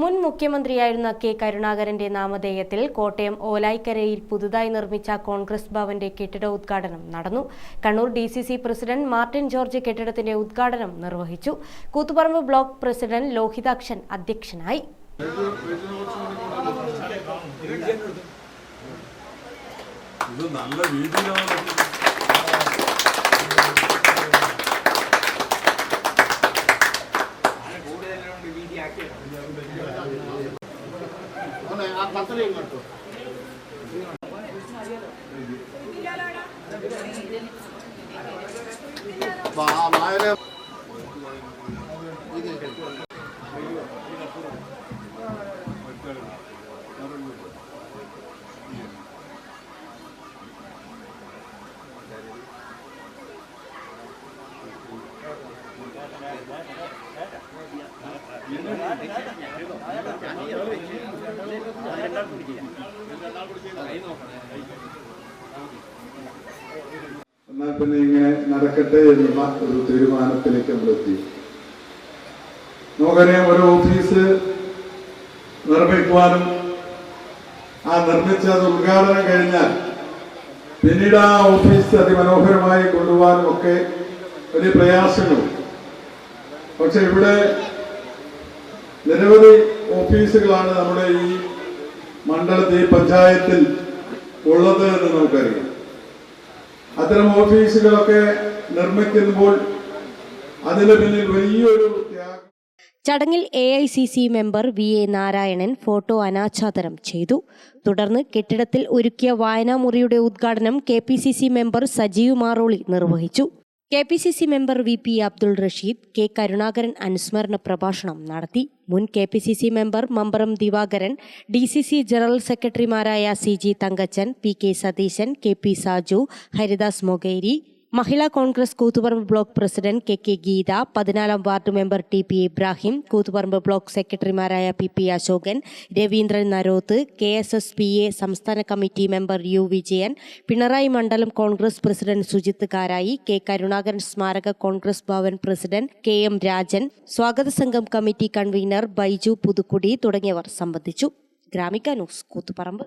മുൻ മുഖ്യമന്ത്രിയായിരുന്ന കെ കരുണാകരന്റെ നാമധേയത്തിൽ കോട്ടയം ഓലായിക്കരയിൽ പുതുതായി നിർമ്മിച്ച കോൺഗ്രസ് ഭവന്റെ കെട്ടിട ഉദ്ഘാടനം നടന്നു. Kannur D C C president Martin George കെട്ടിടത്തിന്റെ ഉദ്ഘാടനം നിർവഹിച്ചു. കൂത്തുപറമ്പ് ബ്ലോക്ക് പ്രസിഡന്റ് ലോഹിതാക്ഷൻ അധ്യക്ഷനായി. ഇത് നല്ല രീതിയിലാണ്. Yeah. എന്നാൽ പിന്നെ ഇങ്ങനെ നടക്കട്ടെ എന്നുള്ള ഒരു തീരുമാനത്തിലേക്ക് നമ്മൾ എത്തി. ഒരു ഓഫീസ് നിർമ്മിക്കുവാനും ആ നിർമ്മിച്ച ഉദ്ഘാടനം കഴിഞ്ഞാൽ പിന്നീട് ആ ഓഫീസ് അതിമനോഹരമായി കൊണ്ടുപോകാനും ഒക്കെ വലിയ പ്രയാസങ്ങളും പക്ഷെ ഇവിടെ നിരവധി ഓഫീസുകളാണ് നമ്മുടെ ഈ മണ്ഡലത്തിൽ പഞ്ചായത്തിൽ ഉള്ളത് എന്ന് നമുക്കറിയാം. അത്തരം ഓഫീസുകളൊക്കെ നിർമ്മിക്കുമ്പോൾ അതിന് പിന്നിൽ വലിയൊരു ചടങ്ങിൽ A I C C member V A Narayanan photo അനാച്ഛാദനം ചെയ്തു. തുടർന്ന് കെട്ടിടത്തിൽ ഒരുക്കിയ വായനാമുറിയുടെ ഉദ്ഘാടനം K P C C member Sajeev Maroli നിർവഹിച്ചു. K P C C member V P Abdul Rasheed K Karunakaran അനുസ്മരണ പ്രഭാഷണം നടത്തി. മുൻ K P C C member Mambaram Divakaran D C C general സെക്രട്ടറിമാരായ C G Thankachan P K Satheesan K P Saju Haridas Mokeri Mahila Congress Koothuparamba block president K K Geetha പതിനാലാം ward member T P Ibrahim Koothuparamba block സെക്രട്ടറിമാരായ P P Ashokan Raveendran Naroth K S S P A സംസ്ഥാന committee member U Vijayan Pinarayi മണ്ഡലം Congress president Sujith Karayi K Karunakaran സ്മാരക Congress Bhavan president K M Rajan സ്വാഗത സംഘം committee convener Baiju Puthukkudi തുടങ്ങിയവർ സംബന്ധിച്ചു. Gramika news Koothuparamba.